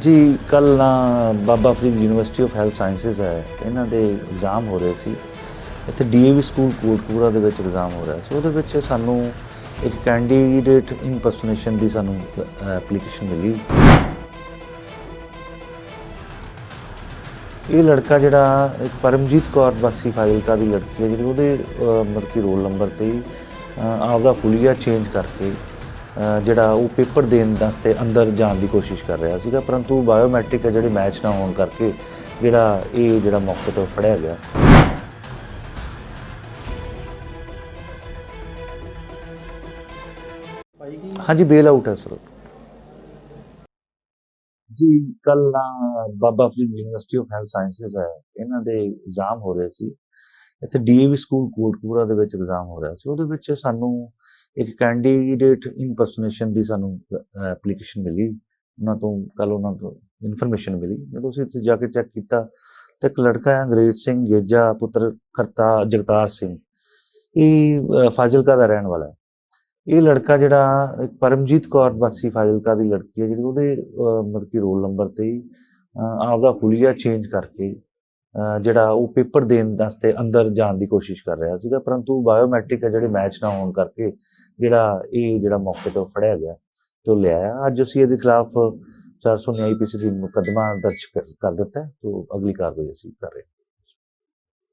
ਜੀ ਕੱਲ ਨਾ Baba Farid university of health sciences ਹੈ। ਇਹਨਾਂ ਦੇ ਐਗਜ਼ਾਮ ਹੋ ਰਹੇ ਸੀ। ਇੱਥੇ ਡੀਏਵੀ ਸਕੂਲ ਕੋਟਪੂਰਾ ਦੇ ਵਿੱਚ ਐਗਜ਼ਾਮ ਹੋ ਰਿਹਾ ਸੀ। ਉਹਦੇ ਵਿੱਚ ਸਾਨੂੰ ਇੱਕ ਕੈਂਡੀਡੇਟ ਇੰਪਰਸੋਨੇਸ਼ਨ ਦੀ ਸਾਨੂੰ ਐਪਲੀਕੇਸ਼ਨ ਮਿਲੀ। ਇਹ ਲੜਕਾ ਜਿਹੜਾ, ਇੱਕ ਪਰਮਜੀਤ ਕੌਰ ਵਾਸੀ ਫਾਜ਼ਿਲਕਾ ਦੀ ਲੜਕੀ ਹੈ, ਜਿਹੜੀ ਉਹਦੇ ਮਤਲਬ ਕਿ ਰੋਲ ਨੰਬਰ ਤੇ ਆਪਦਾ ਹੁਲੀਆ ਚੇਂਜ ਕਰਕੇ ਜਿਹੜਾ ਉਹ ਪੇਪਰ ਦੇਣ ਵਾਸਤੇ ਅੰਦਰ ਜਾਣ ਦੀ ਕੋਸ਼ਿਸ਼ ਕਰ ਰਿਹਾ ਸੀਗਾ, ਪਰੰਤੂ ਬਾਇਓਮੈਟ੍ਰਿਕ ਹੈ ਜਿਹੜੇ ਮੈਚ ਨਾ ਹੋਣ ਕਰਕੇ ਜਿਹੜਾ ਇਹ ਜਿਹੜਾ ਮੌਕੇ ਤੋਂ ਫੜਿਆ ਗਿਆ। ਹਾਂਜੀ ਬੇਲ ਆਊਟ ਹੈ ਸਰ। ਜੀ ਕੱਲ ਨਾ Baba Farid university of health sciences ਹੈ। ਇਹਨਾਂ ਦੇ ਐਗਜ਼ਾਮ ਹੋ ਰਹੇ ਸੀ। ਇੱਥੇ ਡੀਏਵੀ ਸਕੂਲ ਕੋਟਪੂਰਾ ਦੇ ਵਿੱਚ ਐਗਜ਼ਾਮ ਹੋ ਰਿਹਾ ਸੀ। ਉਹਦੇ ਵਿੱਚ ਸਾਨੂੰ ਇੱਕ ਕੈਂਡੀਡੇਟ ਇੰਪਰਸੋਨੇਸ਼ਨ ਦੀ ਸਾਨੂੰ ਐਪਲੀਕੇਸ਼ਨ ਮਿਲੀ। ਉਹਨਾਂ ਤੋਂ ਕੱਲ ਉਹਨਾਂ ਤੋਂ ਇਨਫੋਰਮੇਸ਼ਨ ਮਿਲੀ। ਜਦੋਂ ਅਸੀਂ ਉੱਥੇ ਜਾ ਕੇ ਚੈੱਕ ਕੀਤਾ ਤਾਂ ਇੱਕ ਲੜਕਾ ਹੈ, ਅੰਗਰੇਜ਼ ਸਿੰਘ ਗੇਜਾ ਪੁੱਤਰ ਕਰਤਾ ਜਗਤਾਰ ਸਿੰਘ। ਇਹ ਫਾਜ਼ਿਲਕਾ ਦਾ ਰਹਿਣ ਵਾਲਾ ਹੈ। ਇਹ ਲੜਕਾ ਜਿਹੜਾ ਇੱਕ ਪਰਮਜੀਤ ਕੌਰ ਵਾਸੀ ਫਾਜ਼ਿਲਕਾ ਦੀ ਲੜਕੀ ਹੈ, ਜਿਹੜੀ ਉਹਦੇ ਮਤਲਬ ਕਿ ਰੋਲ ਨੰਬਰ ਤੇ ਆਪਦਾ ਹੁਲੀਆ ਚੇਂਜ ਕਰਕੇ ਜਿਹੜਾ ਉਹ ਪੇਪਰ ਦੇਣ ਵਾਸਤੇ ਅੰਦਰ ਜਾਣ ਦੀ ਕੋਸ਼ਿਸ਼ ਕਰ ਰਿਹਾ ਸੀਗਾ ਪਰੰਤੂ ਬਾਇਓਮੈਟ੍ਰਿਕ ਹੈ ਜਿਹੜੇ ਮੈਚ ਨਾ ਹੋਣ ਕਰਕੇ ਜਿਹੜਾ ਇਹ ਜਿਹੜਾ ਮੌਕੇ ਤੋਂ ਫੜਿਆ ਗਿਆ ਤੇ ਲਿਆਇਆ। ਅੱਜ ਅਸੀਂ ਇਹਦੇ ਖਿਲਾਫ 400 ਨਿਆਈ ਪੀਸੀ ਦੀ ਮੁਕੱਦਮਾ ਦਰਜ ਕਰ- ਦਿੱਤਾ ਹੈ ਤੋਂ ਅਗਲੀ ਕਾਰਵਾਈ ਅਸੀਂ ਕਰ ਰਹੇ ਹਾਂ।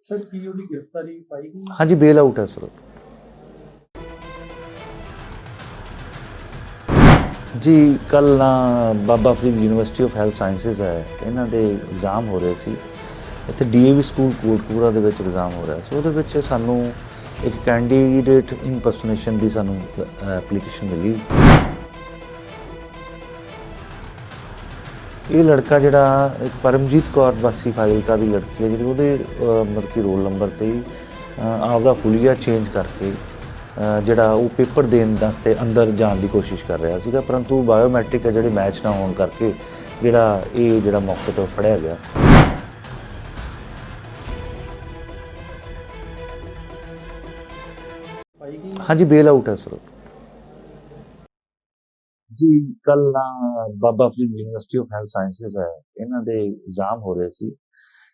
ਸਰ ਕੀ ਉਹਦੀ ਗ੍ਰਿਫਤਾਰੀ ਪਾਈ ਗਈ? ਹਾਂਜੀ ਬੇਲ ਆਊਟ ਹੈ ਸਰ। ਜੀ ਕੱਲ ਨਾ Baba Farid university of health sciences ਹੈ ਇਹਨਾਂ ਦੇ ਐਗਜ਼ਾਮ ਹੋ ਰਹੇ ਸੀ। ਇੱਥੇ ਡੀਏਵੀ ਸਕੂਲ ਕੋਟਪੂਰਾ ਦੇ ਵਿੱਚ ਐਗਜ਼ਾਮ ਹੋ ਰਿਹਾ ਸੀ ਉਹਦੇ ਵਿੱਚ ਸਾਨੂੰ ਇੱਕ ਕੈਂਡੀਡੇਟ ਇੰਪਰਸੋਨੇਸ਼ਨ ਦੀ ਸਾਨੂੰ ਐਪਲੀਕੇਸ਼ਨ ਮਿਲੀ। ਇਹ ਲੜਕਾ ਜਿਹੜਾ ਇੱਕ ਪਰਮਜੀਤ ਕੌਰ ਵਾਸੀ ਫਾਜ਼ਿਲਕਾ ਦੀ ਲੜਕੀ ਹੈ ਜਿਹੜੀ ਉਹਦੇ ਮਤਲਬ ਕਿ ਰੋਲ ਨੰਬਰ ਤੇ ਹੀ, ਆਪਦਾ ਫੁਲੀਆ ਚੇਂਜ ਕਰਕੇ ਜਿਹੜਾ ਉਹ ਪੇਪਰ ਦੇਣ ਵਾਸਤੇ ਅੰਦਰ ਜਾਣ ਦੀ ਕੋਸ਼ਿਸ਼ ਕਰ ਰਿਹਾ ਸੀਗਾ ਪਰੰਤੂ ਬਾਇਓਮੈਟ੍ਰਿਕ ਹੈ ਜਿਹੜੇ ਮੈਚ ਨਾ ਹੋਣ ਕਰਕੇ ਜਿਹੜਾ ਇਹ ਜਿਹੜਾ ਮੌਕੇ ਤੋਂ ਫੜਿਆ ਗਿਆ। ਹਾਂਜੀ ਬੇਲ ਆਊਟ ਹੈ ਸਰ ਜੀ ਕੱਲ ਨਾ Baba Farid university of health sciences ਹੈ। ਇਹਨਾਂ ਦੇ ਐਗਜ਼ਾਮ ਹੋ ਰਹੇ ਸੀ।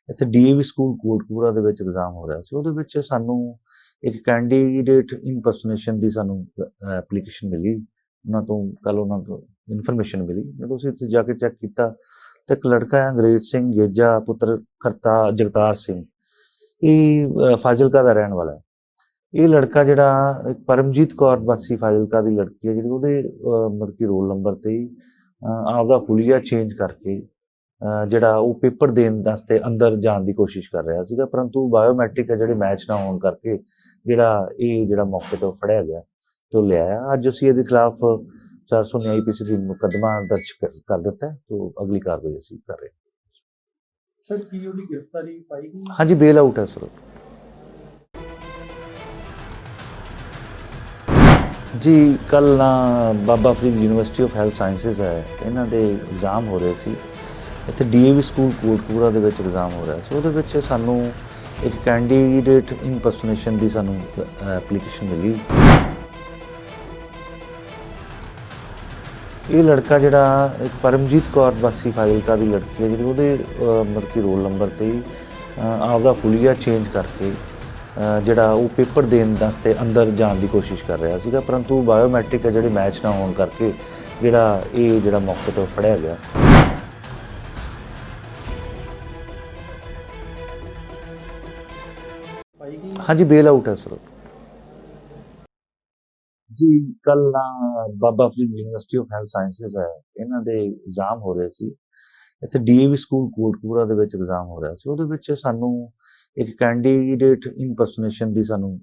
ਇੱਥੇ ਡੀਏਵੀ ਸਕੂਲ ਕੋਟਪੂਰਾ ਦੇ ਵਿੱਚ ਐਗਜ਼ਾਮ ਹੋ ਰਿਹਾ ਸੀ। ਉਹਦੇ ਵਿੱਚ ਸਾਨੂੰ ਇੱਕ ਕੈਂਡੀਡੇਟ ਇੰਪਰਸੋਨੇਸ਼ਨ ਦੀ ਸਾਨੂੰ ਐਪਲੀਕੇਸ਼ਨ ਮਿਲੀ। ਉਹਨਾਂ ਤੋਂ ਕੱਲ ਉਹਨਾਂ ਤੋਂ ਇਨਫੋਰਮੇਸ਼ਨ ਮਿਲੀ। ਜਦੋਂ ਅਸੀਂ ਉੱਥੇ ਜਾ ਕੇ ਚੈੱਕ ਕੀਤਾ ਤਾਂ ਇੱਕ ਲੜਕਾ ਹੈ ਅੰਗਰੇਜ਼ ਸਿੰਘ ਗੇਜਾ ਪੁੱਤਰ ਕਰਤਾ ਜਗਤਾਰ ਸਿੰਘ। ਇਹ ਫਾਜ਼ਿਲਕਾ ਦਾ ਰਹਿਣ ਵਾਲਾ ਹੈ। ਇਹ ਲੜਕਾ ਜਿਹੜਾ ਇੱਕ ਪਰਮਜੀਤ ਕੌਰ ਵਾਸੀ ਫਾਜ਼ਿਲਕਾ ਦੀ ਲੜਕੀ ਹੈ ਜਿਹੜੀ ਉਹਦੇ ਮਤਲਬ ਕਿ ਰੋਲ ਨੰਬਰ ਤੇ ਹੀ, ਆਪਦਾ ਹੁਲੀਆ ਚੇਂਜ ਕਰਕੇ ਜਿਹੜਾ ਉਹ ਪੇਪਰ ਦੇਣ ਵਾਸਤੇ ਅੰਦਰ ਜਾਣ ਦੀ ਕੋਸ਼ਿਸ਼ ਕਰ ਰਿਹਾ ਸੀਗਾ ਪਰੰਤੂ ਬਾਇਓਮੈਟ੍ਰਿਕ ਹੈ ਜਿਹੜੇ ਮੈਚ ਨਾ ਹੋਣ ਕਰਕੇ ਜਿਹੜਾ ਇਹ ਜਿਹੜਾ ਮੌਕੇ ਤੋਂ ਫੜਿਆ ਗਿਆ ਤੇ ਲਿਆਇਆ। ਅੱਜ ਅਸੀਂ ਇਹਦੇ ਖਿਲਾਫ 400 ਨਿਆਈ ਪੀਸੀ ਦੀ ਮੁਕੱਦਮਾ ਦਰਜ ਕਰ- ਦਿੱਤਾ ਤੋਂ ਅਗਲੀ ਕਾਰਵਾਈ ਅਸੀਂ ਕਰ ਰਹੇ ਹਾਂ। ਸਰ ਕੀ ਉਹਦੀ ਗ੍ਰਿਫਤਾਰੀ ਪਾਈ ਗਈ? ਹਾਂਜੀ ਬੇਲ ਆਊਟ ਹੈ ਸਰ ਜੀ ਕੱਲ ਨਾ Baba Farid university of health sciences ਹੈ। ਇਹਨਾਂ ਦੇ ਐਗਜ਼ਾਮ ਹੋ ਰਹੇ ਸੀ। ਇੱਥੇ ਡੀਏਵੀ ਸਕੂਲ ਕੋਟਪੂਰਾ ਦੇ ਵਿੱਚ ਐਗਜ਼ਾਮ ਹੋ ਰਿਹਾ। ਸੀ ਉਹਦੇ ਵਿੱਚ ਸਾਨੂੰ ਇੱਕ ਕੈਂਡੀਡੇਟ ਇੰਪਰਸੋਨੇਸ਼ਨ ਦੀ ਸਾਨੂੰ ਐਪਲੀਕੇਸ਼ਨ ਮਿਲੀ। ਇਹ ਲੜਕਾ ਜਿਹੜਾ ਇੱਕ ਪਰਮਜੀਤ ਕੌਰ ਵਾਸੀ ਫਾਜ਼ਿਲਕਾ ਦੀ ਲੜਕੀ ਹੈ, ਜਿਹੜੀ ਉਹਦੇ ਮਤਲਬ ਕਿ ਰੋਲ ਨੰਬਰ ਤੇ ਆਪਦਾ ਹੁਲੀਆ ਚੇਂਜ ਕਰਕੇ ਜਿਹੜਾ ਉਹ ਪੇਪਰ ਦੇਣ ਵਾਸਤੇ ਅੰਦਰ ਜਾਣ ਦੀ ਕੋਸ਼ਿਸ਼ ਕਰ ਰਿਹਾ ਸੀਗਾ, ਪਰੰਤੂ ਬਾਇਓਮੈਟ੍ਰਿਕ ਜਿਹੜੇ ਮੈਚ ਨਾ ਹੋਣ ਕਰਕੇ ਜਿਹੜਾ ਇਹ ਜਿਹੜਾ ਮੌਕੇ ਤੋਂ ਫੜਿਆ ਗਿਆ। ਹਾਂਜੀ ਬੇਲ ਆਊਟ ਹੈ ਸਰ ਜੀ, ਕੱਲ ਨਾ Baba Farid university of health sciences ਹੈ। ਇਹਨਾਂ ਦੇ ਐਗਜ਼ਾਮ ਹੋ ਰਹੇ ਸੀ। ਇੱਥੇ ਡੀਏਵੀ ਸਕੂਲ ਕੋਟਪੂਰਾ ਦੇ ਵਿੱਚ ਐਗਜ਼ਾਮ ਹੋ ਰਿਹਾ ਸੀ। ਉਹਦੇ ਵਿੱਚ ਸਾਨੂੰ ਇੱਕ ਕੈਂਡੀਡੇਟ ਇੰਪਰਸੋਨੇਸ਼ਨ ਦੀ ਸਾਨੂੰ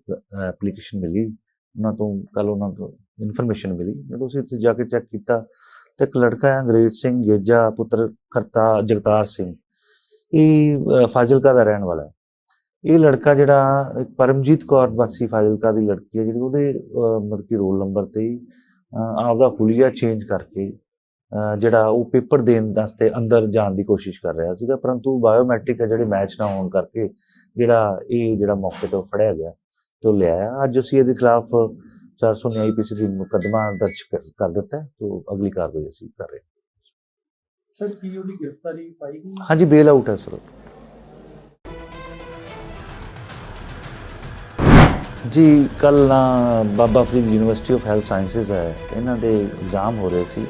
ਐਪਲੀਕੇਸ਼ਨ ਮਿਲੀ। ਉਹਨਾਂ ਤੋਂ ਕੱਲ ਉਹਨਾਂ ਤੋਂ ਇਨਫੋਰਮੇਸ਼ਨ ਮਿਲੀ। ਜਦੋਂ ਅਸੀਂ ਉੱਥੇ ਜਾ ਕੇ ਚੈੱਕ ਕੀਤਾ ਤਾਂ ਇੱਕ ਲੜਕਾ ਹੈ ਅੰਗਰੇਜ਼ ਸਿੰਘ ਗੇਜਾ ਪੁੱਤਰ ਕਰਤਾ ਜਗਤਾਰ ਸਿੰਘ। ਇਹ ਫਾਜ਼ਿਲਕਾ ਦਾ ਰਹਿਣ ਵਾਲਾ ਹੈ। ਇਹ ਲੜਕਾ ਜਿਹੜਾ ਪਰਮਜੀਤ ਕੌਰ ਵਾਸੀ ਫਾਜ਼ਿਲਕਾ ਦੀ ਲੜਕੀ ਹੈ ਜਿਹੜੀ ਉਹਦੇ ਮਤਲਬ ਕਿ ਰੋਲ ਨੰਬਰ ਤੇ ਹੀ, ਆਪਦਾ ਹੁਲੀਆ ਚੇਂਜ ਕਰਕੇ ਜਿਹੜਾ ਉਹ ਪੇਪਰ ਦੇਣ ਵਾਸਤੇ ਅੰਦਰ ਜਾਣ ਦੀ ਕੋਸ਼ਿਸ਼ ਕਰ ਰਿਹਾ ਸੀਗਾ ਪਰੰਤੂ ਬਾਇਓਮੈਟ੍ਰਿਕ ਹੈ ਜਿਹੜੇ ਮੈਚ ਨਾ ਹੋਣ ਕਰਕੇ ਜਿਹੜਾ ਇਹ ਜਿਹੜਾ ਮੌਕੇ ਤੋਂ ਫੜਿਆ ਗਿਆ ਤੇ ਲਿਆਇਆ। ਅੱਜ ਅਸੀਂ ਇਹਦੇ ਖਿਲਾਫ 400 ਨਿਆਈ ਪੀਸੀ ਦੀ ਮੁਕੱਦਮਾ ਦਰਜ ਕਰ- ਦਿੱਤਾ ਹੈ ਤੋਂ ਅਗਲੀ ਕਾਰਵਾਈ ਅਸੀਂ ਕਰ ਰਹੇ ਹਾਂ। ਸਰ ਕੀ ਉਹਦੀ ਗ੍ਰਿਫਤਾਰੀ ਪਾਈ ਗਈ? ਹਾਂਜੀ ਬੇਲ ਆਊਟ ਹੈ ਸਰ। ਜੀ ਕੱਲ ਨਾ Baba Farid university of health sciences ਹੈ ਇਹਨਾਂ ਦੇ ਐਗਜ਼ਾਮ ਹੋ ਰਹੇ ਸੀ।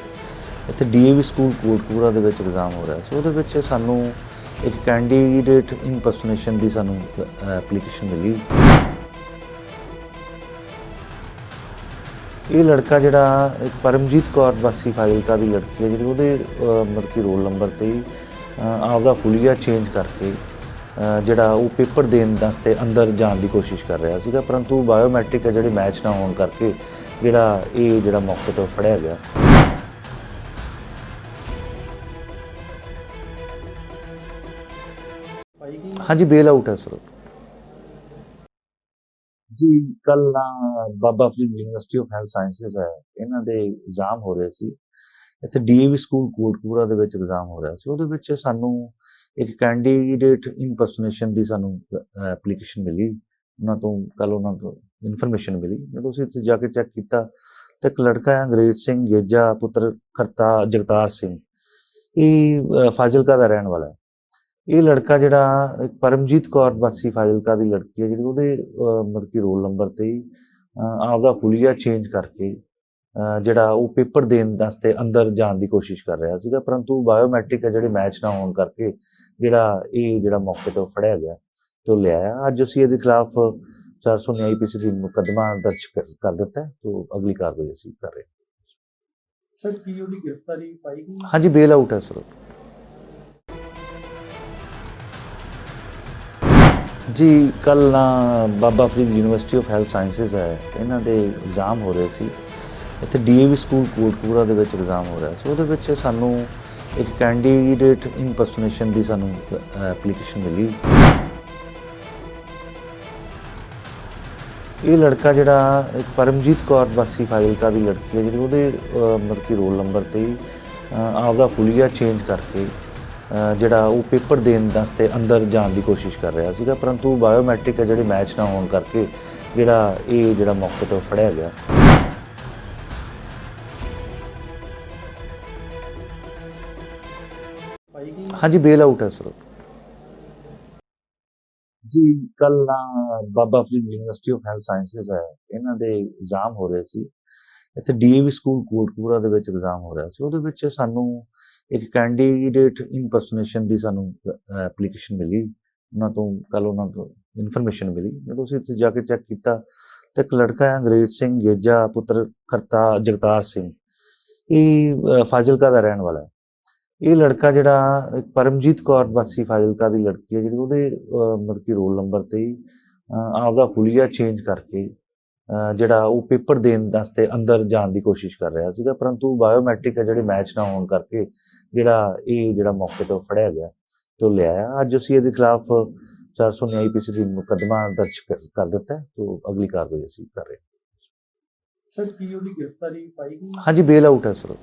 ਇੱਥੇ ਡੀਏਵੀ ਸਕੂਲ ਕੋਟਪੂਰਾ ਦੇ ਵਿੱਚ ਐਗਜ਼ਾਮ ਹੋ ਰਿਹਾ ਸੀ। ਉਹਦੇ ਵਿੱਚ ਸਾਨੂੰ ਇੱਕ ਕੈਂਡੀਡੇਟ ਇੰਪਰਸੋਨੇਸ਼ਨ ਦੀ ਸਾਨੂੰ ਐਪਲੀਕੇਸ਼ਨ ਮਿਲੀ। ਇਹ ਲੜਕਾ ਜਿਹੜਾ ਇੱਕ ਪਰਮਜੀਤ ਕੌਰ ਵਾਸੀ ਫਾਜ਼ਿਲਕਾ ਦੀ ਲੜਕੀ ਹੈ ਜਿਹੜੀ ਉਹਦੇ ਮਤਲਬ ਕਿ ਰੋਲ ਨੰਬਰ ਤੇ ਹੀ, ਆਪਦਾ ਫੁਲੀਆ ਚੇਂਜ ਕਰਕੇ ਜਿਹੜਾ ਉਹ ਪੇਪਰ ਦੇਣ ਵਾਸਤੇ ਅੰਦਰ ਜਾਣ ਦੀ ਕੋਸ਼ਿਸ਼ ਕਰ ਰਿਹਾ ਸੀਗਾ ਪਰੰਤੂ ਬਾਇਓਮੈਟ੍ਰਿਕ ਹੈ ਜਿਹੜੇ ਮੈਚ ਨਾ ਹੋਣ ਕਰਕੇ ਜਿਹੜਾ ਇਹ ਜਿਹੜਾ ਮੌਕੇ ਤੋਂ ਫੜਿਆ ਗਿਆ। ਹਾਂਜੀ ਬੇਲ ਆਊਟ ਹੈ ਸਰ ਜੀ ਕੱਲ ਨਾ Baba Farid university of health sciences ਹੈ। ਇਹਨਾਂ ਦੇ ਐਗਜ਼ਾਮ ਹੋ ਰਹੇ ਸੀ। ਇੱਥੇ ਡੀਏਵੀ ਸਕੂਲ ਕੋਟਪੂਰਾ ਦੇ ਵਿੱਚ ਐਗਜ਼ਾਮ ਹੋ ਰਿਹਾ ਸੀ। ਉਹਦੇ ਵਿੱਚ ਸਾਨੂੰ ਇੱਕ ਕੈਂਡੀਡੇਟ ਇੰਪਰਸੋਨੇਸ਼ਨ ਦੀ ਸਾਨੂੰ ਐਪਲੀਕੇਸ਼ਨ ਮਿਲੀ। ਉਹਨਾਂ ਤੋਂ ਕੱਲ ਉਹਨਾਂ ਤੋਂ ਇਨਫੋਰਮੇਸ਼ਨ ਮਿਲੀ। ਜਦੋਂ ਅਸੀਂ ਉੱਥੇ ਜਾ ਕੇ ਚੈੱਕ ਕੀਤਾ ਤਾਂ ਇੱਕ ਲੜਕਾ ਹੈ, ਅੰਗਰੇਜ਼ ਸਿੰਘ ਗੇਜਾ ਪੁੱਤਰ ਕਰਤਾ ਜਗਤਾਰ ਸਿੰਘ। ਇਹ ਫਾਜ਼ਿਲਕਾ ਦਾ ਰਹਿਣ ਵਾਲਾ ਹੈ। ਇਹ ਲੜਕਾ ਜਿਹੜਾ ਇੱਕ ਪਰਮਜੀਤ ਕੌਰ ਵਾਸੀ ਫਾਜ਼ਿਲਕਾ ਦੀ ਲੜਕੀ ਹੈ ਜਿਹੜੀ ਉਹਦੇ ਮਤਲਬ ਕਿ ਰੋਲ ਨੰਬਰ ਤੇ ਹੀ, ਆਪਦਾ ਹੁਲੀਆ ਚੇਂਜ ਕਰਕੇ ਜਿਹੜਾ ਉਹ ਪੇਪਰ ਦੇਣ ਵਾਸਤੇ ਅੰਦਰ ਜਾਣ ਦੀ ਕੋਸ਼ਿਸ਼ ਕਰ ਰਿਹਾ ਸੀਗਾ ਪਰੰਤੂ ਬਾਇਓਮੈਟ੍ਰਿਕ ਜਿਹੜੇ ਮੈਚ ਨਾ ਹੋਣ ਕਰਕੇ ਜਿਹੜਾ ਇਹ ਜਿਹੜਾ ਮੌਕੇ ਤੋਂ ਫੜਿਆ ਗਿਆ ਤੇ ਲਿਆਇਆ। ਅੱਜ ਅਸੀਂ ਇਹਦੇ ਖਿਲਾਫ 400 ਆਈਪੀਸੀ ਦੀ ਮੁਕੱਦਮਾ ਦਰਜ ਕਰ- ਦਿੱਤਾ ਤੋਂ ਅਗਲੀ ਕਾਰਵਾਈ ਅਸੀਂ ਕਰ ਰਹੇ ਹਾਂ। ਸਰ ਕੀ ਉਹਦੀ ਗ੍ਰਿਫਤਾਰੀ ਪਾਈ ਗਈ? ਹਾਂਜੀ ਬੇਲ ਆਊਟ ਹੈ ਸਰ। ਜੀ ਕੱਲ ਨਾ Baba Farid university of health sciences ਹੈ। ਇਹਨਾਂ ਦੇ ਐਗਜ਼ਾਮ ਹੋ ਰਹੇ ਸੀ। ਇੱਥੇ ਡੀਏਵੀ ਸਕੂਲ ਕੋਟਪੂਰਾ ਦੇ ਵਿੱਚ ਐਗਜ਼ਾਮ ਹੋ ਰਿਹਾ। ਸੀ ਉਹਦੇ ਵਿੱਚ ਸਾਨੂੰ ਇੱਕ ਕੈਂਡੀਡੇਟ ਇੰਪਰਸੋਨੇਸ਼ਨ ਦੀ ਸਾਨੂੰ ਐਪਲੀਕੇਸ਼ਨ ਮਿਲੀ। ਇਹ ਲੜਕਾ ਜਿਹੜਾ, ਇੱਕ ਪਰਮਜੀਤ ਕੌਰ ਵਾਸੀ ਫਾਜ਼ਿਲਕਾ ਦੀ ਲੜਕੀ ਹੈ, ਜਿਹੜੀ ਉਹਦੇ ਮਤਲਬ ਕਿ ਰੋਲ ਨੰਬਰ ਤੇ ਆਪਦਾ ਫੁਲੀਆ ਚੇਂਜ ਕਰਕੇ ਜਿਹੜਾ ਉਹ ਪੇਪਰ ਦੇਣ ਵਾਸਤੇ ਅੰਦਰ ਜਾਣ ਦੀ ਕੋਸ਼ਿਸ਼ ਕਰ ਰਿਹਾ ਸੀਗਾ, ਪਰੰਤੂ ਬਾਇਓਮੈਟ੍ਰਿਕ ਹੈ ਜਿਹੜੇ ਮੈਚ ਨਾ ਹੋਣ ਕਰਕੇ ਜਿਹੜਾ ਇਹ ਜਿਹੜਾ ਮੌਕੇ ਤੋਂ ਫੜਿਆ ਗਿਆ। ਹਾਂਜੀ ਬੇਲ ਆਊਟ ਹੈ ਸਰ। ਜੀ ਕੱਲ ਨਾ Baba Farid university of health sciences ਹੈ। ਇਹਨਾਂ ਦੇ ਐਗਜ਼ਾਮ ਹੋ ਰਹੇ ਸੀ। ਇੱਥੇ ਡੀਏਵੀ ਸਕੂਲ ਕੋਟਪੂਰਾ ਦੇ ਵਿੱਚ ਐਗਜ਼ਾਮ ਹੋ ਰਿਹਾ ਸੀ। ਉਹਦੇ ਵਿੱਚ ਸਾਨੂੰ ਇੱਕ ਕੈਂਡੀਡੇਟ ਇੰਪਰਸੋਨੇਸ਼ਨ ਦੀ ਸਾਨੂੰ ਐਪਲੀਕੇਸ਼ਨ ਮਿਲੀ। ਉਹਨਾਂ ਤੋਂ ਕੱਲ ਉਹਨਾਂ ਤੋਂ ਇਨਫੋਰਮੇਸ਼ਨ ਮਿਲੀ। ਜਦੋਂ ਅਸੀਂ ਉੱਥੇ ਜਾ ਕੇ ਚੈੱਕ ਕੀਤਾ ਤਾਂ ਇੱਕ ਲੜਕਾ ਹੈ, ਅੰਗਰੇਜ਼ ਸਿੰਘ ਗੇਜਾ ਪੁੱਤਰ ਕਰਤਾ ਜਗਤਾਰ ਸਿੰਘ। ਇਹ ਫਾਜ਼ਿਲਕਾ ਦਾ ਰਹਿਣ ਵਾਲਾ ਹੈ। ਇਹ ਲੜਕਾ ਜਿਹੜਾ ਇੱਕ ਪਰਮਜੀਤ ਕੌਰ ਵਾਸੀ ਫਾਜ਼ਿਲਕਾ ਦੀ ਲੜਕੀ ਹੈ, ਜਿਹੜੀ ਉਹਦੇ ਮਤਲਬ ਕਿ ਰੋਲ ਨੰਬਰ ਤੇ ਆਪਦਾ ਹੁਲੀਆ ਚੇਂਜ ਕਰਕੇ ਜਿਹੜਾ ਉਹ ਪੇਪਰ ਦੇਣ ਵਾਸਤੇ ਅੰਦਰ ਜਾਣ ਦੀ ਕੋਸ਼ਿਸ਼ ਕਰ ਰਿਹਾ ਸੀਗਾ ਪਰੰਤੂ ਬਾਇਓਮੈਟ੍ਰਿਕ ਜਿਹੜੇ ਮੈਚ ਨਾ ਹੋਣ ਕਰਕੇ ਜਿਹੜਾ ਇਹ ਜਿਹੜਾ ਮੌਕੇ ਤੋਂ ਫੜਿਆ ਗਿਆ ਤੇ ਲਿਆਇਆ। ਅੱਜ ਅਸੀਂ ਇਹਦੇ ਖਿਲਾਫ 400 ਆਈਪੀਸੀ ਦੀ ਮੁਕੱਦਮਾ ਦਰਜ ਕਰ- ਦਿੱਤਾ ਹੈ ਤੋਂ ਅਗਲੀ ਕਾਰਵਾਈ ਅਸੀਂ ਕਰ ਰਹੇ ਹਾਂ। ਸਰ ਕੀ ਉਹਦੀ ਗ੍ਰਿਫਤਾਰੀ ਪਾਈ ਗਈ? ਹਾਂਜੀ ਬੇਲ ਆਊਟ ਹੈ ਸਰ